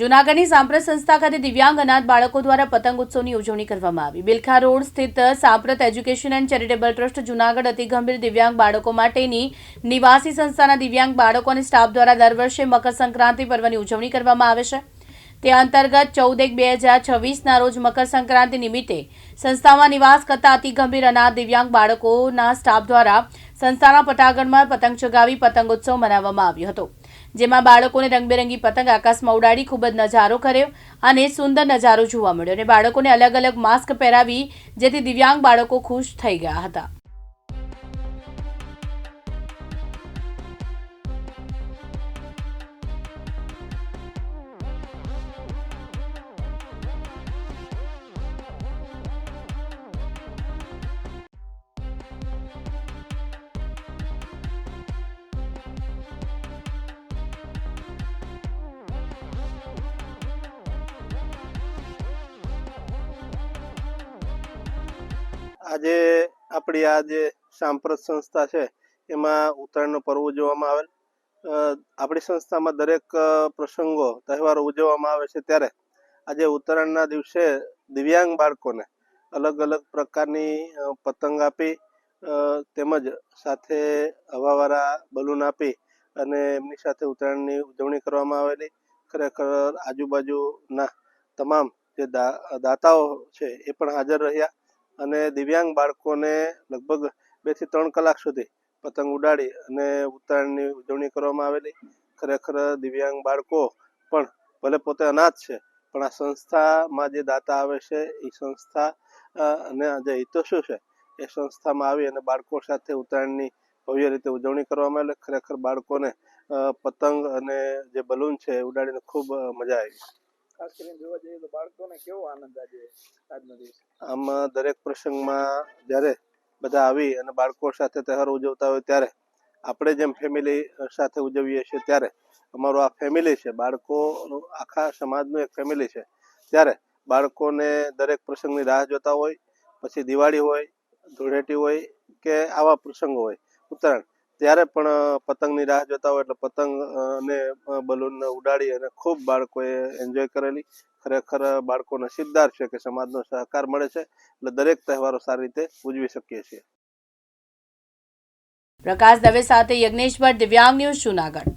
જૂનાગઢની સાંપ્રત સંસ્થા ખાતે દિવ્યાંગ અનાથ બાળકો દ્વારા પતંગ ઉત્સવની ઉજવણી કરવામાં આવી. બિલખા રોડ સ્થિત Samprat education and charitable trust Junagadh અતિ ગંભીર દિવ્યાંગ બાળકો માટેની નિવાસી સંસ્થાના દિવ્યાંગ બાળકો અને સ્ટાફ દ્વારા દર વર્ષે મકર સંક્રાંતિ પર્વની ઉજવણી કરવામાં આવે છે. તે અંતર્ગત ચૌદ એક બે હજાર છવ્વીસના રોજ મકર સંક્રાંતિ નિમિત્તે સંસ્થામાં નિવાસ કરતા અતિ ગંભીર અનાથ દિવ્યાંગ બાળકોના સ્ટાફ દ્વારા સંસ્થાના પટાગણમાં પતંગ ચગાવી પતંગોત્સવ મનાવવામાં આવ્યો હતો. જેમાં બાળકોને રંગબેરંગી પતંગ આકાશમાં ઉડાડી ખૂબ જ નજારો કર્યો અને સુંદર નજારો જોવા મળ્યો. અને બાળકોને અલગ અલગ માસ્ક પહેરાવી, જેથી દિવ્યાંગ બાળકો ખુશ થઈ ગયા હતા. આજે આપણી આ જે સાંપ્રત સંસ્થા છે, એમાં ઉત્તરાયણનો પર્વ ઉજવવામાં આવેલ. આપણી સંસ્થામાં દરેક પ્રસંગો, તહેવારો ઉજવવામાં આવે છે ત્યારે આજે ઉત્તરાયણના દિવસે દિવ્યાંગ બાળકોને અલગ અલગ પ્રકારની પતંગ આપી તેમજ સાથે હવાવાળા બલૂન આપી અને એમની સાથે ઉત્તરાયણની ઉજવણી કરવામાં આવેલી. ખરેખર આજુબાજુના તમામ જે દા, દાતાઓ છે એ પણ હાજર રહ્યા. અને દિવ્યાંગ બાળકોને લગભગ બેથી ત્રણ કલાક સુધી પતંગ ઉડાડી અને ઉત્તરાયણની ઉજવણી કરવામાં આવેલી. ખરેખર દિવ્યાંગ બાળકો પણ ભલે પોતે અનાથ છે, પણ આ સંસ્થામાં જે દાતા આવે છે, એ સંસ્થા અને જે શું છે, એ સંસ્થામાં આવી અને બાળકો સાથે ઉત્તરાયણની ભવ્ય રીતે ઉજવણી કરવામાં આવેલી. ખરેખર બાળકોને પતંગ અને જે બલૂન છે ઉડાડીને ખૂબ મજા આવી. ખાસ કરીને જોવા જઈએ તો બાળકોને કેવો આનંદ આજે આજનો દિવસ? આમ દરેક પ્રસંગમાં જ્યારે બધા આવી અને બાળકો સાથે તહેવાર ઉજવતા હોય ત્યારે આપણે જેમ ફેમિલી સાથે ઉજવીએ છીએ ત્યારે અમારું આ ફેમિલી છે બાળકો આખા સમાજનું એક ફેમિલી છે. ત્યારે બાળકોને દરેક પ્રસંગની રાહ જોતા હોય, પછી દિવાળી હોય, ધૂળેટી હોય કે આવા પ્રસંગો હોય. ઉત્તરાયણ ત્યારે પણ પતંગની રાહ જોતા હોય એટલે પતંગ અને બલૂન ઉડાડી અને ખૂબ બાળકોએ એન્જોય કરેલી. ખરેખર બાળકો નસીબદાર છે કે સમાજનો સહકાર મળે છે એટલે દરેક તહેવારો સારી રીતે ઉજવી શકીએ છીએ. પ્રકાશ દવે સાથે યજ્ઞેશ ભટ્ટ દિવ્યાંગ ન્યૂઝ જૂનાગઢ.